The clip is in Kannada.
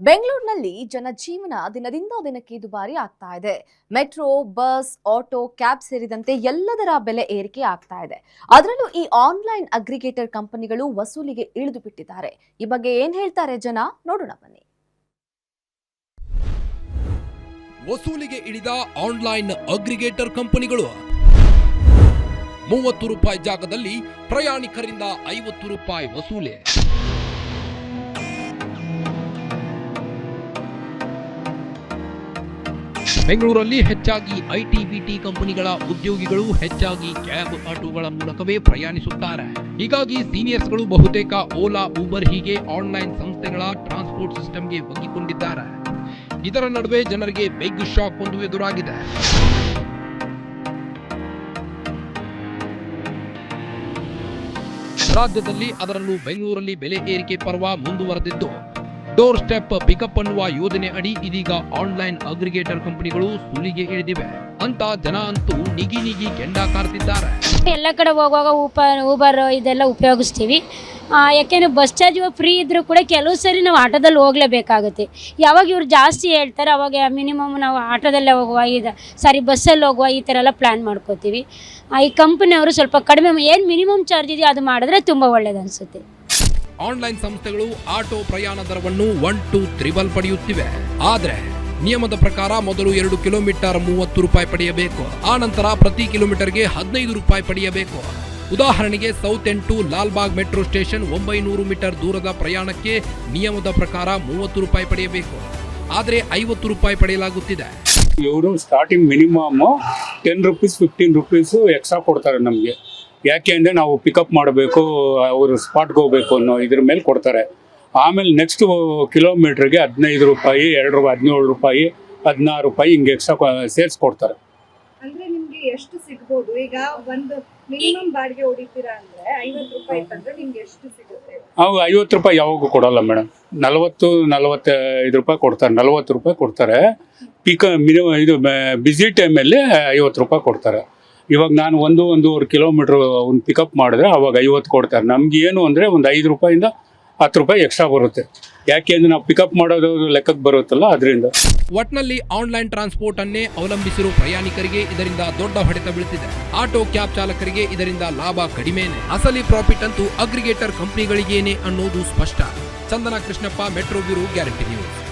ಬೆಂಗಳೂರಿನಲ್ಲಿ ಜನಜೀವನ ದಿನದಿಂದ ದಿನಕ್ಕೆ ದುಬಾರಿ ಆಗ್ತಾ ಇದೆ. ಮೆಟ್ರೋ, ಬಸ್, ಆಟೋ, ಕ್ಯಾಬ್ ಸೇರಿದಂತೆ ಎಲ್ಲದರ ಬೆಲೆ ಏರಿಕೆ ಆಗ್ತಾ ಇದೆ. ಅದರಲ್ಲೂ ಈ ಆನ್ಲೈನ್ ಅಗ್ರಿಗೇಟರ್ ಕಂಪನಿಗಳು ವಸೂಲಿಗೆ ಇಳಿದು ಬಿಟ್ಟಿದ್ದಾರೆ. ಈ ಬಗ್ಗೆ ಏನ್ ಹೇಳ್ತಾರೆ ಜನ? ನೋಡೋಣ ಬನ್ನಿ. ವಸೂಲಿಗೆ ಇಳಿದ ಆನ್ಲೈನ್ ಅಗ್ರಿಗೇಟರ್ ಕಂಪನಿಗಳು ಮೂವತ್ತು ರೂಪಾಯಿ ಜಾಗದಲ್ಲಿ ಪ್ರಯಾಣಿಕರಿಂದ ಐವತ್ತು ರೂಪಾಯಿ ವಸೂಲಿ. ಬೆಂಗಳೂರಲ್ಲಿ ಹೆಚ್ಚಾಗಿ ಐಟಿ ಬಿಟಿ ಕಂಪನಿಗಳ ಉದ್ಯೋಗಿಗಳು ಹೆಚ್ಚಾಗಿ ಕ್ಯಾಬ್ ಆಟೋಗಳ ಮೂಲಕವೇ ಪ್ರಯಾಣಿಸುತ್ತಾರೆ. ಹೀಗಾಗಿ ಸೀನಿಯರ್ಸ್ಗಳು ಬಹುತೇಕ ಓಲಾ, ಊಬರ್ ಹೀಗೆ ಆನ್ಲೈನ್ ಸಂಸ್ಥೆಗಳ ಟ್ರಾನ್ಸ್ಪೋರ್ಟ್ ಸಿಸ್ಟಮ್ಗೆ ಒಗ್ಗಿಕೊಂಡಿದ್ದಾರೆ. ಇದರ ನಡುವೆ ಜನರಿಗೆ ಬೆಗ್ ಶಾಕ್ ಒಂದು ಎದುರಾಗಿದೆ. ರಾಜ್ಯದಲ್ಲಿ ಅದರಲ್ಲೂ ಬೆಂಗಳೂರಲ್ಲಿ ಬೆಲೆ ಏರಿಕೆ ಪರ್ವ ಮುಂದುವರೆದಿದ್ದು. ಡೋರ್ ಸ್ಟೆಪ್ ಪಿಕಪ್ ಅನ್ನುವ ಯೋಜನೆ ಅಡಿ ಇದೀಗ ಆನ್ಲೈನ್ ಅಗ್ರಿಗೇಟರ್ ಕಂಪನಿಗಳು ಸುಲಿಗೆ ಇಳಿದಿವೆ ಅಂತ ಜನ ಅಂತೂ ನಿಗಿ ನಿಗಿ ಕೆಂಡ ಕಾರ್ತಿದ್ದಾರೆ. ಎಲ್ಲ ಕಡೆ ಹೋಗುವಾಗ ಊಪರ್ ಊಬರ್ ಇದೆಲ್ಲ ಉಪಯೋಗಿಸ್ತೀವಿ. ಯಾಕೆಂದ್ರೆ ಬಸ್ ಚಾರ್ಜ್ ಫ್ರೀ ಇದ್ದರೂ ಕೂಡ ಕೆಲವು ಸರಿ ನಾವು ಆಟೋದಲ್ಲಿ ಹೋಗಲೇಬೇಕಾಗುತ್ತೆ. ಯಾವಾಗ ಇವ್ರು ಜಾಸ್ತಿ ಹೇಳ್ತಾರೆ, ಅವಾಗ ಮಿನಿಮಮ್ ನಾವು ಆಟೋದಲ್ಲೇ ಹೋಗುವ ಇದು ಸಾರಿ ಬಸ್ಸಲ್ಲಿ ಹೋಗುವ, ಈ ಥರ ಎಲ್ಲ ಪ್ಲ್ಯಾನ್ ಮಾಡ್ಕೋತೀವಿ. ಈ ಕಂಪನಿಯವರು ಸ್ವಲ್ಪ ಕಡಿಮೆ, ಏನು ಮಿನಿಮಮ್ ಚಾರ್ಜ್ ಇದೆಯೋ ಅದು ಮಾಡಿದ್ರೆ ತುಂಬ ಒಳ್ಳೇದು ಅನಿಸುತ್ತೆ. ಆನ್ಲೈನ್ ಸಂಸ್ಥೆಗಳು ಆಟೋ ಪ್ರಯಾಣ ದರವನ್ನು ಒನ್, ಟು, ತ್ರಿಬಲ್ ಪಡೆಯುತ್ತಿವೆ. ಆದರೆ, ನಿಯಮದ ಪ್ರಕಾರ ಮೊದಲು ಎರಡು ಕಿಲೋಮೀಟರ್ ಮೂವತ್ತು ರೂಪಾಯಿ ಪಡೆಯಬೇಕು. ಆ ನಂತರ ಪ್ರತಿ ಕಿಲೋಮೀಟರ್ಗೆ ಹದಿನೈದು ರೂಪಾಯಿ ಪಡೆಯಬೇಕು. ಉದಾಹರಣೆಗೆ ಸೌತ್ ಎಂಟು ಲಾಲ್ಬಾಗ್ ಮೆಟ್ರೋ ಸ್ಟೇಷನ್ ಒಂಬೈನೂರು ಮೀಟರ್ ದೂರದ ಪ್ರಯಾಣಕ್ಕೆ ನಿಯಮದ ಪ್ರಕಾರ ಮೂವತ್ತು ರೂಪಾಯಿ ಪಡೆಯಬೇಕು. ಆದರೆ ಐವತ್ತು ರೂಪಾಯಿ ಪಡೆಯಲಾಗುತ್ತಿದೆ. ಇವರು starting minimum ten rupees fifteen rupees extra ಕೊಡ್ತಾರೆ ನಮಗೆ. ಯಾಕೆ ಅಂದರೆ ನಾವು ಪಿಕಪ್ ಮಾಡಬೇಕು ಅವರು ಸ್ಪಾಟ್ಗೆ ಹೋಗಬೇಕು ಅನ್ನೋ ಇದ್ರ ಮೇಲೆ ಕೊಡ್ತಾರೆ. ಆಮೇಲೆ ನೆಕ್ಸ್ಟ್ ಕಿಲೋಮೀಟ್ರಿಗೆ ಹದಿನೈದು ರೂಪಾಯಿ ಎರಡು ರೂಪಾಯಿ ಹದಿನೇಳು ರೂಪಾಯಿ ಹದಿನಾರು ರೂಪಾಯಿ ಹಿಂಗೆ ಎಕ್ಸ್ಟ್ರಾ ಸೇಲ್ಸ್ ಕೊಡ್ತಾರೆ. ಅಂದ್ರೆ ನಿಮ್ಗೆ ಎಷ್ಟು ಸಿಗ್ಬೋದು? ಈಗ ಒಂದು ಮಿನಿಮಮ್ ಬಾಡಿಗೆ ಹೊಡಿತೀರಾ ಅಂದ್ರೆ ಐವತ್ತು ರೂಪಾಯಿ ತಂದ್ರೆ ನಿಮ್ಗೆ ಎಷ್ಟು ಸಿಗುತ್ತೆ? ಅವು ಐವತ್ತು ರೂಪಾಯಿ ಯಾವಾಗೂ ಕೊಡಲ್ಲ ಮೇಡಮ್. ನಲವತ್ತು ನಲವತ್ತೈದು ರೂಪಾಯಿ ಕೊಡ್ತಾರೆ. ನಲವತ್ತು ರೂಪಾಯಿ ಕೊಡ್ತಾರೆ. ಪಿಕ ಮಿನಿಮಮ್ ಇದು ಬ್ಯುಸಿ ಟೈಮಲ್ಲಿ ಐವತ್ತು ರೂಪಾಯಿ ಕೊಡ್ತಾರೆ. ಇವಾಗ ನಾನು ಒಂದು, ಒಂದೂವರೆ ಕಿಲೋಮೀಟ್ರ್ ಒಂದು ಪಿಕಪ್ ಮಾಡಿದ್ರೆ ಅವಾಗ ಐವತ್ತು ಕೊಡ್ತಾರೆ. ನಮ್ಗೆ ಏನು ಅಂದರೆ ಒಂದು ಐದು ರೂಪಾಯಿಂದ ಹತ್ತು ರೂಪಾಯಿ ಎಕ್ಸ್ಟ್ರಾ ಬರುತ್ತೆ. ಯಾಕೆ ಅಂದರೆ ನಾವು ಪಿಕಪ್ ಮಾಡೋದು ಲೆಕ್ಕಕ್ಕೆ ಬರುತ್ತಲ್ಲ, ಅದರಿಂದ. ಒಟ್ನಲ್ಲಿ ಆನ್ಲೈನ್ ಟ್ರಾನ್ಸ್ಪೋರ್ಟ್ ಅನ್ನೇ ಅವಲಂಬಿಸಿರುವ ಪ್ರಯಾಣಿಕರಿಗೆ ಇದರಿಂದ ದೊಡ್ಡ ಹೊಡೆತ ಬೀಳುತ್ತಿದೆ ಆಟೋ ಕ್ಯಾಬ್ ಚಾಲಕರಿಗೆ ಇದರಿಂದ ಲಾಭ ಕಡಿಮೆನೆ. ಅಸಲಿ ಪ್ರಾಫಿಟ್ ಅಂತೂ ಅಗ್ರಿಗೇಟರ್ ಕಂಪನಿಗಳಿಗೇನೆ ಅನ್ನೋದು ಸ್ಪಷ್ಟ. Chandana Krishnappa metro bureau guarantee news